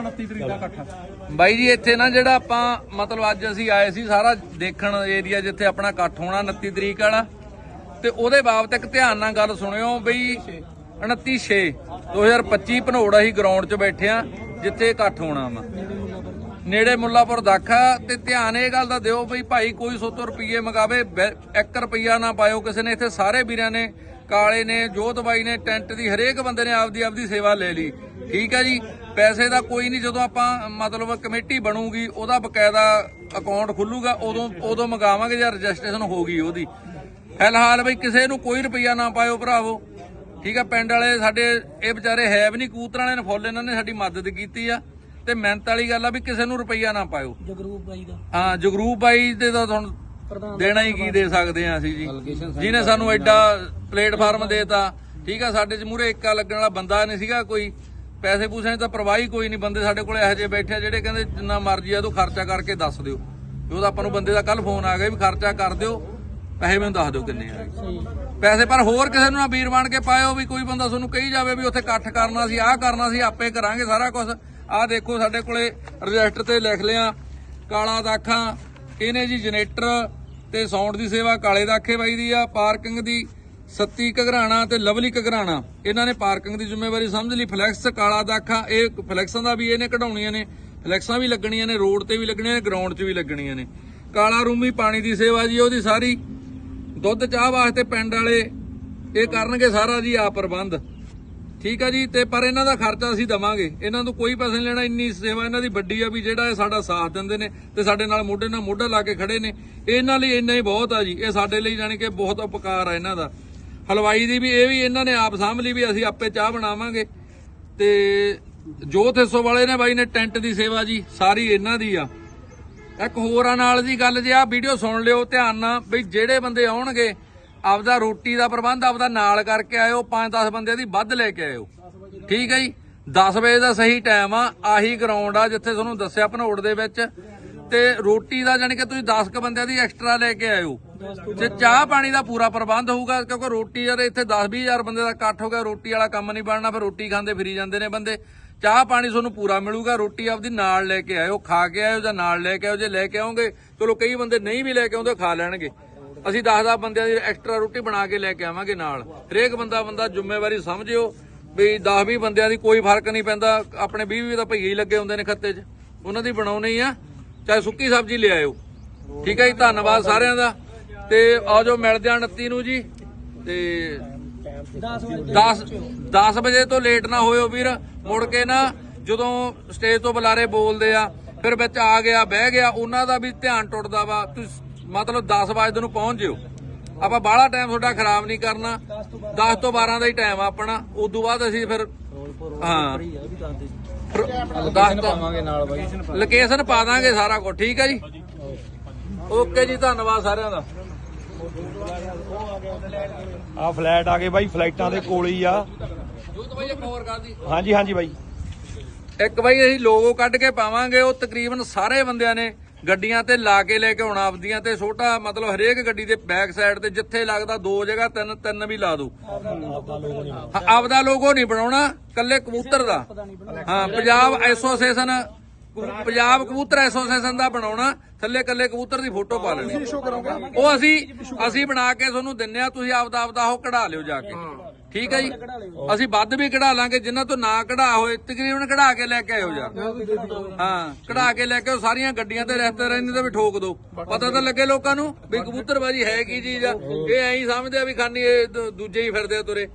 29 ਤਰੀਕ ਦਾ ਇਕੱਠ ਬਾਈ ਜੀ, ਇੱਥੇ ਨਾ ਜਿਹੜਾ ਆਪਾਂ ਮਤਲਬ ਅੱਜ ਅਸੀਂ ਆਏ ਸੀ ਸਾਰਾ ਦੇਖਣ ਏਰੀਆ ਜਿੱਥੇ ਆਪਣਾ ਇਕੱਠ ਹੋਣਾ 29 ਤਰੀਕ ਵਾਲਾ। ਤੇ ਉਹਦੇ ਬਾਬਤ ਇੱਕ ਧਿਆਨ ਨਾਲ ਗੱਲ ਸੁਣਿਓ ਬਈ 29 2025 ਭਨੋੜ ਅਸੀਂ ਗਰਾਊਂਡ 'ਚ ਬੈਠੇ ਆ, ਜਿੱਥੇ ਇਕੱਠ ਹੋਣਾ ਵਾ। ਨੇੜੇ ਮੁੱਲਾਪੁਰ ਦਾਖਾ ਤੇ ਧਿਆਨ ਇਹ ਗੱਲ ਦਾ ਦਿਓ ਬਈ, ਭਾਈ ਕੋਈ 100 ਰੁਪਏ ਮਗਾਵੇ 1 ਰੁਪਿਆ ਨਾ ਪਾਇਓ ਕਿਸੇ ਨੇ। ਇੱਥੇ ਸਾਰੇ ਵੀਰਾਂ ਨੇ, ਕਾਲੇ ਨੇ, ਜੋਤ ਬਾਈ ਨੇ, ਟੈਂਟ ਦੀ ਹਰੇਕ ਬੰਦੇ ਨੇ ਆਪਦੀ ਆਪਦੀ ਸੇਵਾ ਲੈ ਲਈ। ਠੀਕ ਹੈ ਜੀ? ਪੈਸੇ ਦਾ ਕੋਈ ਨਹੀਂ ਜਦੋਂ ਆਪਾਂ ਮਤਲਬ ਕਮੇਟੀ ਬਣੂਗੀ ਉਹਦਾ ਬਕਾਇਦਾ ਅਕਾਊਂਟ ਖੁੱਲੂਗਾ ਉਦੋਂ ਉਦੋਂ ਮੰਗਾਵਾਂਗੇ ਜਾਂ ਰਜਿਸਟ੍ਰੇਸ਼ਨ ਹੋਗੀ ਉਹਦੀ। ਫਿਲਹਾਲ ਬਈ ਕਿਸੇ ਨੂੰ ਕੋਈ ਰੁਪਈਆ ਨਾ ਪਾਇਓ ਭਰਾਵੋ। ਠੀਕ ਆ ਪਿੰਡ ਵਾਲੇ ਸਾਡੇ ਇਹ ਵਿਚਾਰੇ ਹੈ ਵੀ ਨਹੀਂ ਕੂਤਰਾਂ ਵਾਲੇ ਨੇ ਫੁੱਲ ਇਹਨਾਂ ਨੇ ਸਾਡੀ ਮਦਦ ਕੀਤੀ ਆ ਤੇ ਮਿਹਨਤ ਵਾਲੀ ਗੱਲ ਆ ਵੀ ਕਿਸੇ ਨੂੰ ਰੁਪਈਆ ਨਾ ਪਾਇਓ। ਜਗਰੂਪ ਬਾਈ ਦਾ। ਹਾਂ ਜਗਰੂਪ ਬਾਈ ਦੇ ਤਾਂ ਤੁਹਾਨੂੰ ਪ੍ਰਧਾਨ ਦੇਣਾ ਹੀ ਕੀ ਦੇ ਸਕਦੇ ਆ ਅਸੀਂ ਜੀ। ਜਿਹਨੇ ਸਾਨੂੰ ਐਡਾ ਪਲੇਟਫਾਰਮ ਦੇਤਾ ਠੀਕ ਆ ਸਾਡੇ ਚ ਮੂਰੇ ਇੱਕਾ ਲੱਗਣ ਵਾਲਾ ਬੰਦਾ ਨਹੀਂ ਸੀਗਾ ਕੋਈ। ਪੈਸੇ ਪੂਸੇ ਤਾਂ ਪਰਵਾਹ ਕੋਈ ਨਹੀਂ, ਬੰਦੇ ਸਾਡੇ ਕੋਲ ਇਹੋ ਜਿਹੇ ਬੈਠੇ ਆ ਜਿਹੜੇ ਕਹਿੰਦੇ ਜਿੰਨਾ ਮਰਜ਼ੀ ਆ, ਤੂੰ ਖਰਚਾ ਕਰਕੇ ਦੱਸ ਦਿਓ। ਵੀ ਉਹਦਾ ਆਪਾਂ ਨੂੰ ਬੰਦੇ ਦਾ ਕੱਲ ਫੋਨ ਆ ਗਿਆ ਵੀ ਖਰਚਾ ਕਰ ਦਿਓ, ਪੈਸੇ ਮੈਨੂੰ ਦੱਸ ਦਿਓ ਕਿੰਨੇ ਆ। ਪੈਸੇ ਪਰ ਹੋਰ ਕਿਸੇ ਨੂੰ ਨਾ ਵੀਰ ਬਣ ਕੇ ਪਾਇਓ ਵੀ ਕੋਈ ਬੰਦਾ ਤੁਹਾਨੂੰ ਕਹੀ ਜਾਵੇ ਵੀ ਉੱਥੇ ਇਕੱਠ ਕਰਨਾ ਸੀ, ਆਹ ਕਰਨਾ ਸੀ, ਆਪੇ ਕਰਾਂਗੇ ਸਾਰਾ ਕੁਝ ਆਹ ਦੇਖੋ ਸਾਡੇ ਕੋਲੇ ਰਜਿਸਟਰ ਤੇ ਲਿਖ ਲਿਆ, ਕਾਲਾ ਦਾਖਾਂ ਇਹਨੇ ਜੀ ਜਨਰੇਟਰ ਤੇ ਸਾਊਂਡ ਦੀ ਸੇਵਾ, ਕਾਲੇ ਦਾਖੇ ਬਾਈ ਦੀ ਆ, ਪਾਰਕਿੰਗ ਦੀ। ਸੱਤੀ ਘਗਰਾਣਾ ਤੇ ਲਵਲੀ ਘਗਰਾਣਾ। ਇਹਨਾਂ ਨੇ ਪਾਰਕਿੰਗ ਦੀ ਜ਼ਿੰਮੇਵਾਰੀ ਸਮਝ ਲਈ। ਫਲੈਕਸ ਕਾਲਾ ਦਾਖਾ, ਇਹ ਫਲੈਕਸਾਂ ਦਾ ਵੀ ਇਹਨੇ ਕਢਾਉਣੀਆਂ ਨੇ। ਫਲੈਕਸਾਂ ਵੀ ਲੱਗਣੀਆਂ ਨੇ, ਰੋਡ ਤੇ ਵੀ ਲੱਗਣੀਆਂ ਨੇ ਗਰਾਊਂਡ 'ਚ ਵੀ ਲੱਗਣੀਆਂ ਨੇ। ਕਾਲਾ ਰੂਮੀ ਪਾਣੀ ਦੀ ਸੇਵਾ ਜੀ, ਉਹਦੀ ਸਾਰੀ। ਦੁੱਧ, ਚਾਹ ਵਾਸਤੇ ਪਿੰਡ ਵਾਲੇ, ਇਹ ਕਰਨਗੇ ਸਾਰਾ ਜੀ ਆ ਪ੍ਰਬੰਧ। ਠੀਕ ਆ ਜੀ, ਤੇ ਪਰ ਇਹਨਾਂ ਦਾ ਖਰਚਾ ਅਸੀਂ ਦਵਾਂਗੇ। ਇਹਨਾਂ ਨੂੰ ਕੋਈ ਪੈਸੇ ਨਹੀਂ ਲੈਣਾ, ਇੰਨੀ ਸੇਵਾ ਇਹਨਾਂ ਦੀ ਵੱਡੀ ਆ ਵੀ ਜਿਹੜਾ ਇਹ ਸਾਡਾ ਸਾਥ ਦਿੰਦੇ ਨੇ ਤੇ ਸਾਡੇ ਨਾਲ ਮੋਢੇ ਨਾਲ ਮੋਢਾ ਲਾ ਕੇ ਖੜੇ ਨੇ। ਇਹਨਾਂ ਲਈ ਇੰਨਾ ਹੀ ਬਹੁਤ ਆ ਜੀ। ਇਹ ਸਾਡੇ ਲਈ ਜਾਣੀ ਕਿ ਬਹੁਤ ਉਪਕਾਰ ਆ ਇਹਨਾਂ ਦਾ। ਹਲਵਾਈ ਦੀ ਵੀ ਇਹ ਵੀ ਇਹਨਾਂ ਨੇ ਆਪ ਸਾਂਭ ਲਈ ਵੀ ਅਸੀਂ ਆਪੇ ਚਾਹ ਬਣਾਵਾਂਗੇ। ਤੇ ਜੋਤ ਹਿੱਸੋ ਵਾਲੇ ਨੇ ਬਾਈ ਨੇ ਟੈਂਟ ਦੀ ਸੇਵਾ ਜੀ, ਸਾਰੀ ਇਹਨਾਂ ਦੀ ਆ। ਇੱਕ ਹੋਰ ਆ ਨਾਲ ਦੀ ਗੱਲ ਜੇ ਆ ਵੀਡੀਓ ਸੁਣ ਲਿਓ, ਧਿਆਨ ਨਾਲ ਵੀ ਜਿਹੜੇ ਬੰਦੇ ਆਉਣਗੇ, ਆਪਦਾ ਰੋਟੀ ਦਾ ਪ੍ਰਬੰਧ ਆਪਦਾ ਨਾਲ ਕਰਕੇ ਆਇਓ 5-10 ਬੰਦਿਆਂ ਦੀ ਵੱਧ ਲੈ ਕੇ ਆਇਓ। ਠੀਕ ਹੈ ਜੀ? 10 ਵਜੇ ਦਾ ਸਹੀ ਟਾਈਮ ਆ, ਆਹੀ ਗਰਾਊਂਡ ਆ ਜਿੱਥੇ ਤੁਹਾਨੂੰ ਦੱਸਿਆ, ਭਨੋੜ ਦੇ ਵਿੱਚ। ਤੇ ਰੋਟੀ ਦਾ ਜਾਨੀ ਕਿ ਤੁਸੀਂ 10 ਕ ਬੰਦਿਆਂ ਦੀ ਐਕਸਟਰਾ ਲੈ ਕੇ ਆਇਓ। ਜੇ ਚਾਹ ਪਾਣੀ ਦਾ ਪੂਰਾ ਪ੍ਰਬੰਧ ਹੋਊਗਾ, ਕਿਉਂਕਿ ਰੋਟੀ ਯਾਰ ਇੱਥੇ 10 ਹਜ਼ਾਰ ਬੰਦੇ ਦਾ ਇਕੱਠ ਹੋ ਗਿਆ, ਰੋਟੀ ਵਾਲਾ ਕੰਮ ਨਹੀਂ ਬਣਨਾ, ਫਿਰ ਰੋਟੀ ਖਾਂਦੇ ਫਿਰੀ ਜਾਂਦੇ ਨੇ ਬੰਦੇ। ਚਾਹ ਪਾਣੀ ਤੁਹਾਨੂੰ ਪੂਰਾ ਮਿਲੂਗਾ, ਰੋਟੀ ਆਪਦੀ ਨਾਲ ਲੈ ਕੇ ਆਇਓ, ਖਾ ਕੇ ਆਇਓ ਜਾਂ ਨਾਲ ਲੈ ਕੇ ਆਇਓ, ਜੇ ਲੈ ਕੇ ਆਓਗੇ, ਚਲੋ ਕਈ ਬੰਦੇ ਨਹੀਂ ਵੀ ਲੈ ਕੇ ਆਉਂਦੇ ਖਾ ਲੈਣਗੇ। ਅਸੀਂ 10-10 ਬੰਦਿਆਂ ਦੀ ਐਕਸਟਰਾ ਰੋਟੀ ਬਣਾ ਕੇ ਲੈ ਕੇ ਆਵਾਂਗੇ ਨਾਲ। ਹਰੇਕ ਬੰਦਾ ਬੰਦਾ ਜ਼ਿੰਮੇਵਾਰੀ ਸਮਝਿਓ ਵੀ 10-20 ਬੰਦਿਆਂ ਦੀ ਕੋਈ ਫ਼ਰਕ ਨਹੀਂ ਪੈਂਦਾ, ਆਪਣੇ 20-20 ਤਾਂ ਭਈਏ ਹੀ ਲੱਗੇ ਹੁੰਦੇ ਨੇ ਖੱਤੇ 'ਚ। ਉਹਨਾਂ ਦੀ ਬਣਾਉਣੀ ਆ, ਚਾਹੇ ਸੁੱਕੀ ਸਬਜ਼ੀ ਲੈ ਆਇਓ। ਠੀਕ ਹੈ ਜੀ, ਧੰਨਵਾਦ ਸਾਰਿਆਂ ਦਾ। ਤੇ ਆਜੋ ਮਿਲਦੇ ਆਂ 29 ਨੂੰ ਜੀ। ਤੇ 10 ਵਜੇ 10 10 ਵਜੇ ਤੋਂ ਲੇਟ ਨਾ ਹੋਇਓ ਵੀਰ। ਮੁੜ ਕੇ ਨਾ ਜਦੋਂ ਸਟੇਜ ਤੋਂ ਬੁਲਾਰੇ ਬੋਲਦੇ ਆ ਫਿਰ ਵਿੱਚ ਆ ਗਿਆ ਬਹਿ ਗਿਆ ਉਹਨਾਂ ਦਾ ਵੀ ਧਿਆਨ ਟੁੱਟਦਾ ਵਾ। ਤੁਸੀਂ ਮਤਲਬ 10 ਵਜੇ ਨੂੰ ਪਹੁੰਚ ਜਿਓ। ਆਪਾਂ ਬਾਹਲਾ ਟਾਈਮ ਤੁਹਾਡਾ ਖਰਾਬ ਨਹੀਂ ਕਰਨਾ। 10 ਤੋਂ 12 ਦਾ ਹੀ ਟਾਈਮ ਆ ਆਪਣਾ। ਉਦੋਂ ਬਾਅਦ ਅਸੀਂ ਫਿਰ ਹਾਂ। ਦੱਸ ਪਾਵਾਂਗੇ ਨਾਲ ਬਾਈ। ਲੋਕੇਸ਼ਨ ਪਾ ਦਾਂਗੇ ਸਾਰਾ ਕੁਝ ਠੀਕ ਹੈ ਜੀ? ਓਕੇ ਜੀ ਧੰਨਵਾਦ ਸਾਰਿਆਂ ਦਾ। ਆ ਫਲੈਟ ਆ ਗਏ ਬਾਈ ਫਲਾਈਟਾਂ ਦੇ ਕੋਲ ਹੀ ਆ। ਜੋਤ ਬਾਈ ਇੱਕ ਹੋਰ ਕਰਦੀ ਹਾਂਜੀ ਹਾਂਜੀ ਬਾਈ। ਇੱਕ ਬਾਈ ਅਸੀਂ ਲੋਗੋ ਕੱਢ ਕੇ ਪਾਵਾਂਗੇ ਉਹ ਤਕਰੀਬਨ ਸਾਰੇ ਬੰਦਿਆਂ ਨੇ ਗੱਡੀਆਂ ਤੇ ਲਾ ਕੇ ਲੈ ਕੇ ਆਉਣਾ ਆਪਦੀਆਂ ਤੇ ਛੋਟਾ ਮਤਲਬ ਹਰੇਕ ਗੱਡੀ ਦੇ ਬੈਕ ਸਾਈਡ ਤੇ ਜਿੱਥੇ ਲੱਗਦਾ ਦੋ ਜਗ੍ਹਾ ਤਿੰਨ ਤਿੰਨ ਵੀ ਲਾ ਹਾਂ, ਆਪਦਾ ਲੋਗੋ ਨਹੀਂ ਬਣਾਉਣਾ ਕੱਲੇ ਕਬੂਤਰ ਦਾ। ਹਾਂ ਪੰਜਾਬ ਐਸੋਸੀਏਸ਼ਨ ਪੰਜਾਬ ਕਬੂਤਰ ਐਸੋਸੀਏਸ਼ਨ ਦਾ ਬਣਾਉਣਾ ਥੱਲੇ ਕੱਲੇ ਕਬੂਤਰ ਦੀ ਫੋਟੋ ਪਾ ਲੈਣੀ। ਉਹ ਅਸੀਂ ਅਸੀਂ ਬਣਾ ਕੇ ਤੁਹਾਨੂੰ ਦਿੰਨੇ ਆ ਤੁਸੀਂ ਆਪਦਾ ਆਪਦਾ ਉਹ ਕਢਾ ਲਿਓ ਜਾ ਕੇ। ਠੀਕ ਹੈ ਜੀ? ਅਸੀਂ ਵੱਧ ਵੀ ਕਢਾ ਲਾਂਗੇ ਜਿਨ੍ਹਾਂ ਤੋਂ ਨਾ ਕਢਾ ਹੋਏ ਤਕਰੀਬਨ ਕਢਾ ਕੇ ਲੈ ਕੇ ਆਇਓ ਜਾ ਹਾਂ ਕਢਾ ਕੇ ਲੈ ਕੇ ਆਓ ਸਾਰੀਆਂ ਗੱਡੀਆਂ ਤੇ ਰਸਤੇ ਰਹਿੰਦੇ ਤੇ ਵੀ ਠੋਕ ਦਿਓ ਪਤਾ ਤਾਂ ਲੱਗੇ ਲੋਕਾਂ ਨੂੰ ਵੀ ਕਬੂਤਰਬਾਜੀ ਹੈ ਕੀ ਚੀਜ਼ ਆ। ਇਹ ਐਂ ਸਮਝਦੇ ਆ ਵੀ ਖਾਨੀ ਇਹ ਦੂ- ਦੂਜੇ ਹੀ ਫਿਰਦੇ ਆ ਤੁਰੇ।